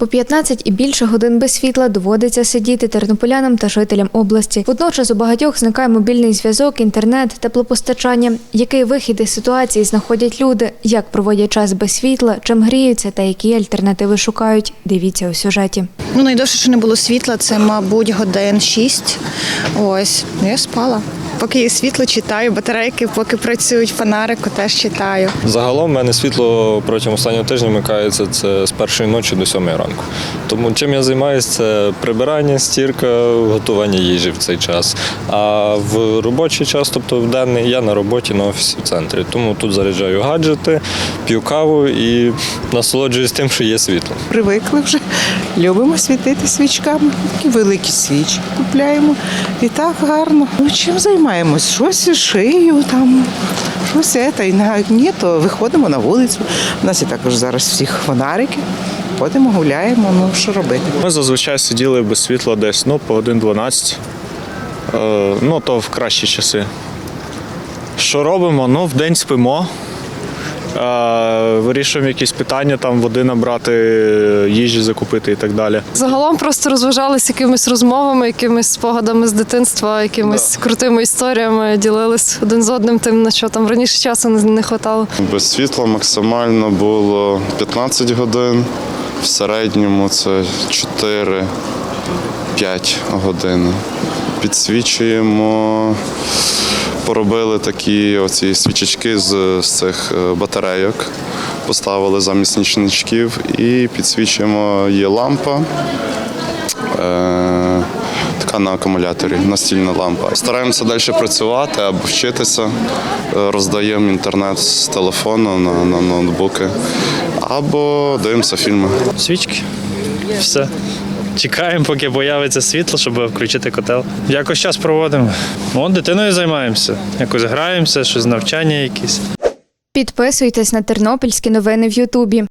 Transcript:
По 15 і більше годин без світла доводиться сидіти тернополянам та жителям області. Водночас у багатьох зникає мобільний зв'язок, інтернет, теплопостачання. Який вихід із ситуації знаходять люди, як проводять час без світла, чим гріються та які альтернативи шукають. Дивіться у сюжеті. Ну, найдовше, що не було світла, це, мабуть, годин 6. Ось, я спала. Поки є світло, читаю, батарейки, поки працюють фонарику, теж читаю. Загалом в мене світло протягом останнього тижня вмикається це з першої ночі до сьомої ранку. Тому чим я займаюся, це прибирання, стірка, готування їжі в цей час. А в робочий час, тобто в денний, я на роботі на офісі в центрі. Тому тут заряджаю гаджети, п'ю каву і насолоджуюсь тим, що є світло. Привикли вже. Любимо світити свічками. Такі великі свічки купляємо. І так гарно. Ну, чим займаємось? Щось шию там, щось це. І на ні, то виходимо на вулицю. У нас і також зараз всіх фонарики. Ходимо, гуляємо, ну що робити. Ми зазвичай сиділи без світла десь ну, по годин 12. Е, ну, то в кращі часи. Що робимо? Ну, в день спимо. Вирішуємо якісь питання, там води набрати, їжі закупити і так далі. Загалом просто розважалися якимись розмовами, якимись спогадами з дитинства, якимись крутими історіями, ділились один з одним тим, на що там раніше часу не, не хватало. Без світла максимально було 15 годин. В середньому це 4-5 годин. Підсвічуємо. Поробили такі оці свічечки з, з цих е, батарейок, поставили замість нічничків і підсвічуємо. Є лампа. Е, така на акумуляторі, настільна лампа. Стараємося далі працювати або вчитися. Е, Роздаємо інтернет з телефону на, на ноутбуки, або дивимося фільми. свічки. Все. Чекаємо, поки появиться світло, щоб включити котел. Якось час проводимо. От дитиною займаємося. Якось граємося, щось навчання якісь. Підписуйтесь на тернопільські новини в Ютубі.